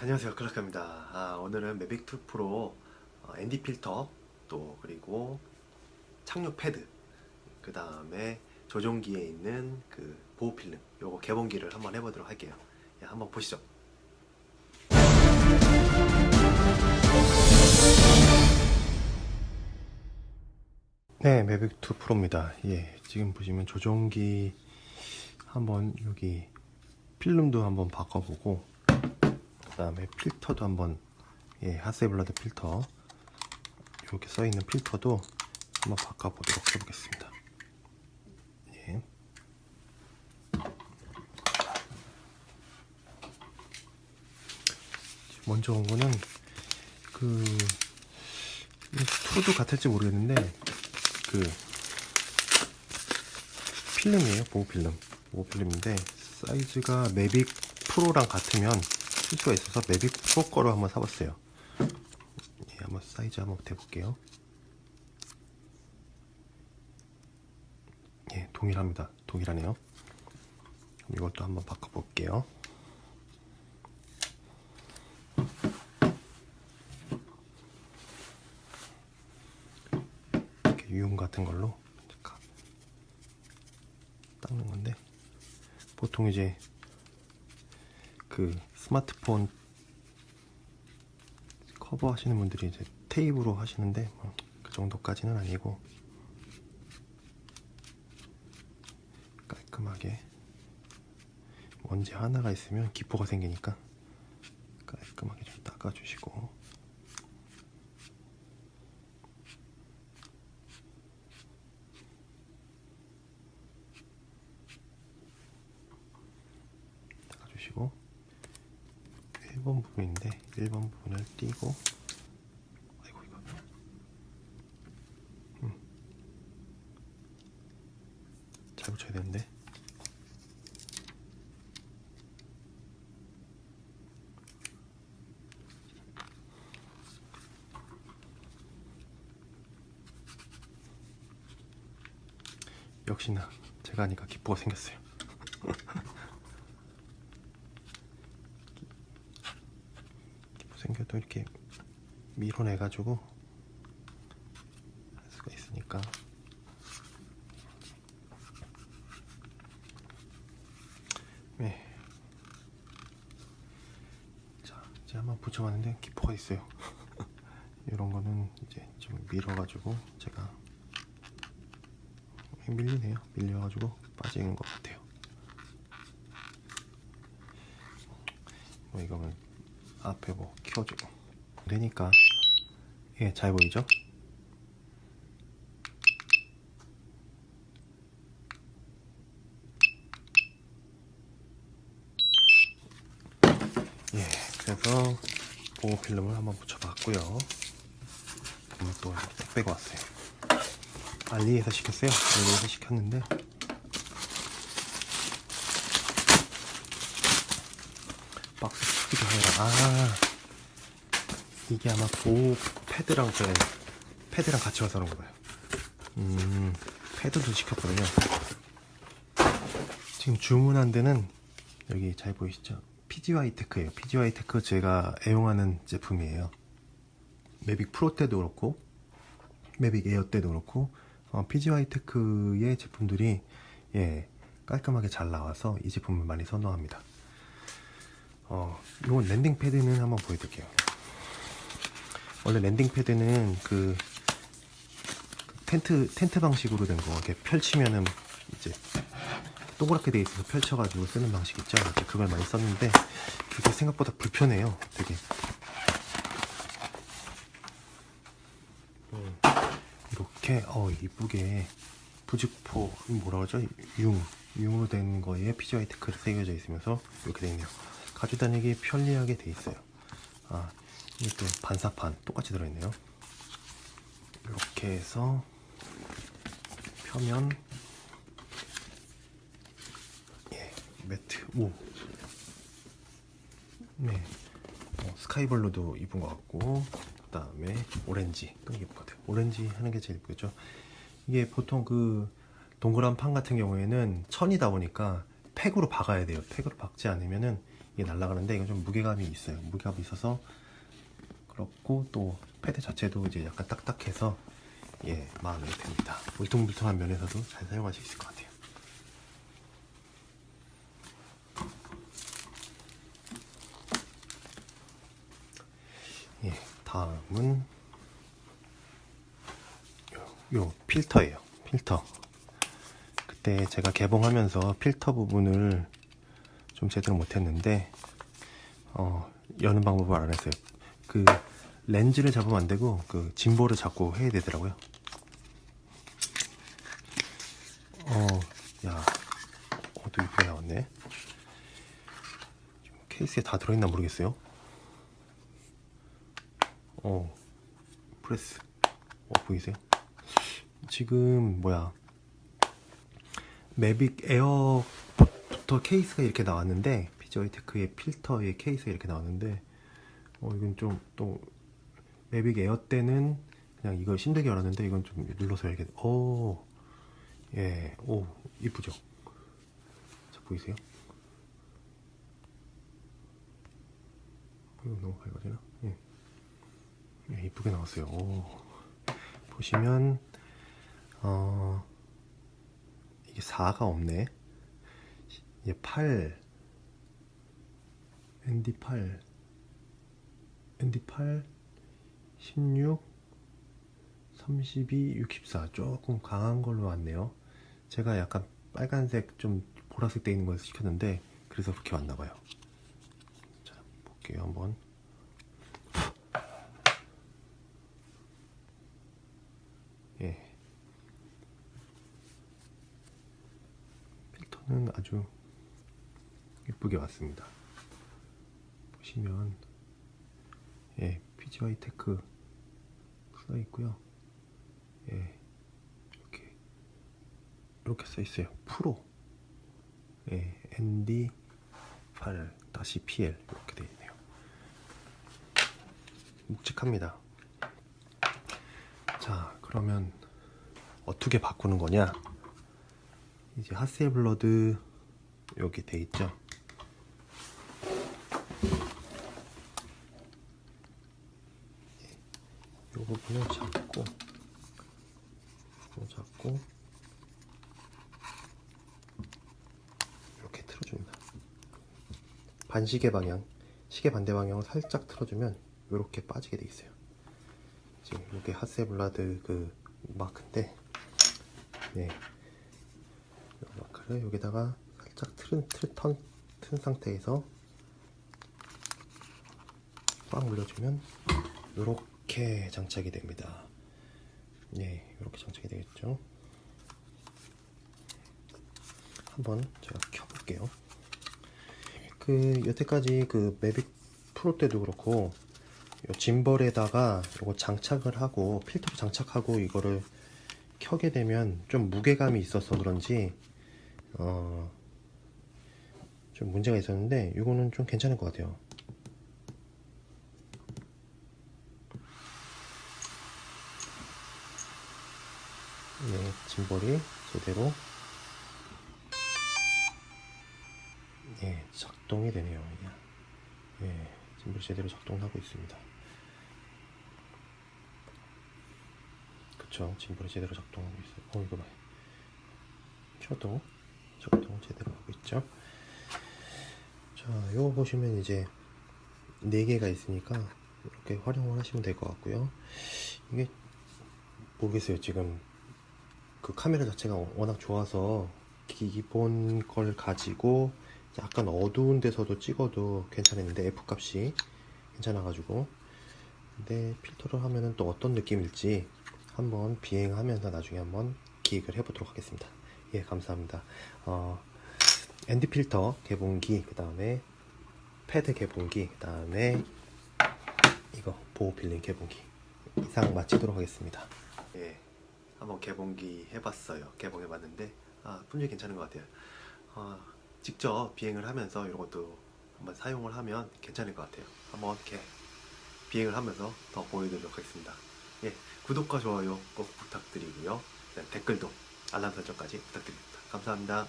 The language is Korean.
안녕하세요. 클라카입니다. 아, 오늘은 매빅2 프로 어, ND 필터 또 그리고 착륙 패드 그 다음에 조종기에 있는 그 보호 필름 요거 개봉기를 한번 해보도록 할게요. 예, 한번 보시죠. 네 매빅2 프로입니다. 예 지금 보시면 조종기 한번 여기 필름도 한번 바꿔보고 그 다음에 필터도 한번 예 하세블라드 필터. 이렇게 써있는 필터도 한번 바꿔보도록 해보겠습니다. 예. 먼저 온 거는 그 투도 같을지 모르겠는데 그 필름이에요 보호 필름. 보호 필름인데 사이즈가 매빅 프로랑 같으면 쓸 수가 있어서 매빅 프로 거로 한번 사봤어요. 예, 한번 사이즈 한번 대볼게요. 예 동일합니다. 동일하네요. 이것도 한번 바꿔볼게요. 이렇게 유용 같은 걸로 닦는 건데 보통 이제 그 스마트폰 커버 하시는 분들이 이제 테이프로 하시는데 뭐 그 정도까지는 아니고 깔끔하게 먼지 하나가 있으면 기포가 생기니까 깔끔하게 좀 닦아주시고. 닦아주시고 1번 부분인데 1번 부분을 띄고 아이고 이거. 음. 잘 붙여야 되는데. 역시나 제가 하니까 기포가 생겼어요 기포 생겨도 이렇게 밀어내가지고 할 수가 있으니까. 네. 자 이제 한번 붙여봤는데 기포가 있어요. 이런 거는 이제 좀 밀어가지고 제가 밀리네요. 밀려가지고 빠지는 것 같아요. 뭐 이거는 앞에 뭐 키워주고. 되니까 예 잘 보이죠? 예 그래서 보호 필름을 한번 붙여봤고요. 그러면 또 빼고 왔어요. 알리에서 시켰어요. 알리에서 시켰는데. 박스 크기도 하라. 아 이게 아마 보호 패드랑 그 패드랑 같이 와서 그런 거봐요. 음 패드도 시켰거든요. 지금 주문한 데는 여기 잘 보이시죠? PGY 테크예요. PGY 테크 제가 애용하는 제품이에요. 매빅 프로 때도 그렇고 매빅 에어 때도 그렇고 어, PGY 테크의 제품들이 예 깔끔하게 잘 나와서 이 제품을 많이 선호합니다. 어, 요 랜딩 패드는 한번 보여드릴게요. 원래 랜딩 패드는 그 텐트 텐트 방식으로 된 거 이렇게 펼치면은 이제 동그랗게 돼 있어서 펼쳐가지고 쓰는 방식 있죠. 그걸 많이 썼는데 그게 생각보다 불편해요. 되게 음, 이렇게 어 이쁘게 부직포 뭐라 그러죠? 융 융으로 된 거에 PGY 테크를 새겨져 있으면서 이렇게 돼 있네요. 가져다니기 편리하게 돼 있어요. 아, 이게 또 반사판 똑같이 들어있네요. 이렇게 해서 펴면 예, 매트 오, 네, 어, 스카이블루도 이쁜 것 같고 그 다음에 오렌지 또 이쁜 것 같아요. 오렌지 하는 게 제일 이쁘죠. 이게 보통 그 동그란 판 같은 경우에는 천이다 보니까 팩으로 박아야 돼요. 팩으로 박지 않으면은 이게 날아가는데 이건 좀 무게감이 있어요. 무게감이 있어서 그렇고 또 패드 자체도 이제 약간 딱딱해서 예 마음에 듭니다. 울퉁불퉁한 면에서도 잘 사용할 수 있을 것 같아요. 예 다음은 요, 요 필터예요. 필터. 그때 제가 개봉하면서 필터 부분을 좀 제대로 못했는데 어, 여는 방법을 알았어요. 그 렌즈를 잡으면 안 되고 그 짐볼을 잡고 해야 되더라고요. 어, 야, 어도 이쁘게 나왔네. 케이스에 다 들어있나 모르겠어요. 어, 프레스. 어, 보이세요? 지금 뭐야? 매빅 에어부터 케이스가 이렇게 나왔는데 피지오이 테크의 필터의 케이스가 이렇게 나왔는데 어 이건 좀 또 매빅 에어 때는 그냥 이걸 힘들게 열었는데 이건 좀 눌러서 이렇게 오 예 오 이쁘죠? 자 보이세요? 이거 너무 밝아지나? 예. 예 이쁘게 나왔어요. 오. 보시면 어 이게 4가 없네. 얘 8, ND8, ND8, 16, 32, 64 조금 강한 걸로 왔네요. 제가 약간 빨간색 좀 보라색 돼 있는 걸 시켰는데 그래서 그렇게 왔나 봐요. 자 볼게요 한번. 예. 필터는 아주 예쁘게 왔습니다. 보시면 예, PGY 테크 써 있고요. 예, 이렇게 이렇게 써 있어요. 프로 예, ND 8 다시 PL 이렇게 되어 있네요. 묵직합니다. 자, 그러면 어떻게 바꾸는 거냐? 이제 하세블러드 여기 돼 있죠. 이 부분을 잡고, 잡고 이렇게 틀어줍니다. 반시계 방향, 시계 반대 방향을 살짝 틀어주면 이렇게 빠지게 돼 있어요. 지금 이게 하세블라드 그 마크인데, 네. 이 마크를 여기다가 살짝 틀은 틀, 턴, 튼 상태에서 꽉 눌러주면 이렇게 장착이 됩니다. 네, 이렇게 장착이 되겠죠. 한번 제가 켜볼게요. 그 여태까지 그 매빅 프로 때도 그렇고 요 짐벌에다가 이거 장착을 하고 필터로 장착하고 이거를 켜게 되면 좀 무게감이 있어서 그런지 어, 좀 문제가 있었는데 이거는 좀 괜찮을 것 같아요. 네, 짐벌이 제대로 예, 작동이 되네요. 예, 짐벌이 제대로 작동하고 있습니다. 그쵸, 짐벌이 제대로 작동하고 있어요. 어, 이거 봐요. 켜도 작동 제대로 하고 있죠. 자, 이거 보시면 이제 네 개가 있으니까 이렇게 활용을 하시면 될 것 같고요. 이게 모르겠어요. 지금 그 카메라 자체가 워낙 좋아서 기본 걸 가지고 약간 어두운 데서도 찍어도 괜찮았는데 F 값이 괜찮아가지고 근데 필터를 하면은 또 어떤 느낌일지 한번 비행하면서 나중에 한번 기획을 해보도록 하겠습니다. 예, 감사합니다. 어, 엔드 필터 개봉기, 그 다음에 패드 개봉기, 그 다음에 이거 보호 필름 개봉기 이상 마치도록 하겠습니다. 예, 한번 개봉기 해봤어요. 개봉해봤는데 아, 분위기 괜찮은 것 같아요. 어, 직접 비행을 하면서 이런 것도 한번 사용을 하면 괜찮을 것 같아요. 한번 이렇게 비행을 하면서 더 보여드리도록 하겠습니다. 예, 구독과 좋아요 꼭 부탁드리고요. 네, 댓글도 알람 설정까지 부탁드립니다. 감사합니다.